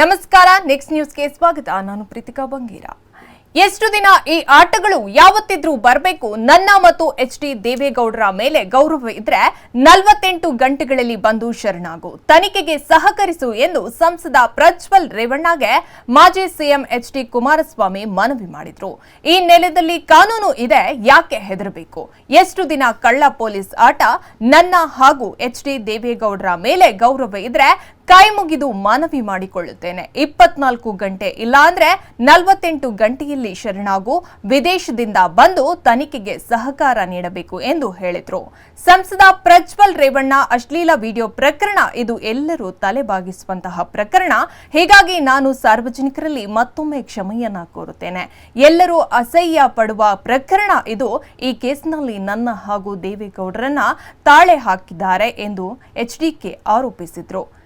ನಮಸ್ಕಾರ ನೆಕ್ಸ್ಟ್ ನ್ಯೂಸ್ಗೆ ಸ್ವಾಗತ. ನಾನು ಪ್ರೀತಿಕಾ ಬಂಗೀರ. ಎಷ್ಟು ದಿನ ಈ ಆಟಗಳು ಯಾವತ್ತಿದ್ರೂ ಬರಬೇಕು? ನನ್ನ ಮತ್ತು ಎಚ್ ಡಿ ದೇವೇಗೌಡರ ಮೇಲೆ ಗೌರವ ಇದ್ರೆ ನಲವತ್ತೆಂಟು ಗಂಟೆಗಳಲ್ಲಿ ಬಂದು ಶರಣಾಗು. ತನಿಖೆಗೆ ಸಹಕರಿಸು ಎಂದು ಸಂಸದ ಪ್ರಜ್ವಲ್ ರೇವಣ್ಣಗೆ ಮಾಜಿ ಸಿಎಂ ಎಚ್ ಡಿ ಕುಮಾರಸ್ವಾಮಿ ಮನವಿ ಮಾಡಿದ್ರು. ಈ ನೆಲದಲ್ಲಿ ಕಾನೂನು ಇದೆ, ಯಾಕೆ ಹೆದರಬೇಕು? ಎಷ್ಟು ದಿನ ಕಳ್ಳ ಪೊಲೀಸ್ ಆಟ? ನನ್ನ ಹಾಗೂ ಎಚ್ ಡಿ ದೇವೇಗೌಡರ ಮೇಲೆ ಗೌರವ ಇದ್ರೆ ಕೈ ಮುಗಿದು ಮನವಿ ಮಾಡಿಕೊಳ್ಳುತ್ತೇನೆ. ಇಪ್ಪತ್ನಾಲ್ಕು ಗಂಟೆ, ಇಲ್ಲಾಂದ್ರೆ ನಲವತ್ತೆಂಟು ಗಂಟೆಯಲ್ಲಿ ಶರಣಾಗು, ವಿದೇಶದಿಂದ ಬಂದು ತನಿಖೆಗೆ ಸಹಕಾರ ನೀಡಬೇಕು ಎಂದು ಹೇಳಿದ್ರು. ಸಂಸದ ಪ್ರಜ್ವಲ್ ರೇವಣ್ಣ, ಅಶ್ಲೀಲ ವಿಡಿಯೋ ಪ್ರಕರಣ, ಇದು ಎಲ್ಲರೂ ತಲೆಬಾಗಿಸುವಂತಹ ಪ್ರಕರಣ. ಹೀಗಾಗಿ ನಾನು ಸಾರ್ವಜನಿಕರಲ್ಲಿ ಮತ್ತೊಮ್ಮೆ ಕ್ಷಮೆಯನ್ನ ಕೋರುತ್ತೇನೆ. ಎಲ್ಲರೂ ಅಸಹ್ಯ ಪಡುವ ಪ್ರಕರಣ ಇದು. ಈ ಕೇಸ್ನಲ್ಲಿ ನನ್ನ ಹಾಗೂ ದೇವೇಗೌಡರನ್ನ ತಾಳೆ ಹಾಕಿದ್ದಾರೆ ಎಂದು ಎಚ್ಡಿಕೆ ಆರೋಪಿಸಿದ್ರು.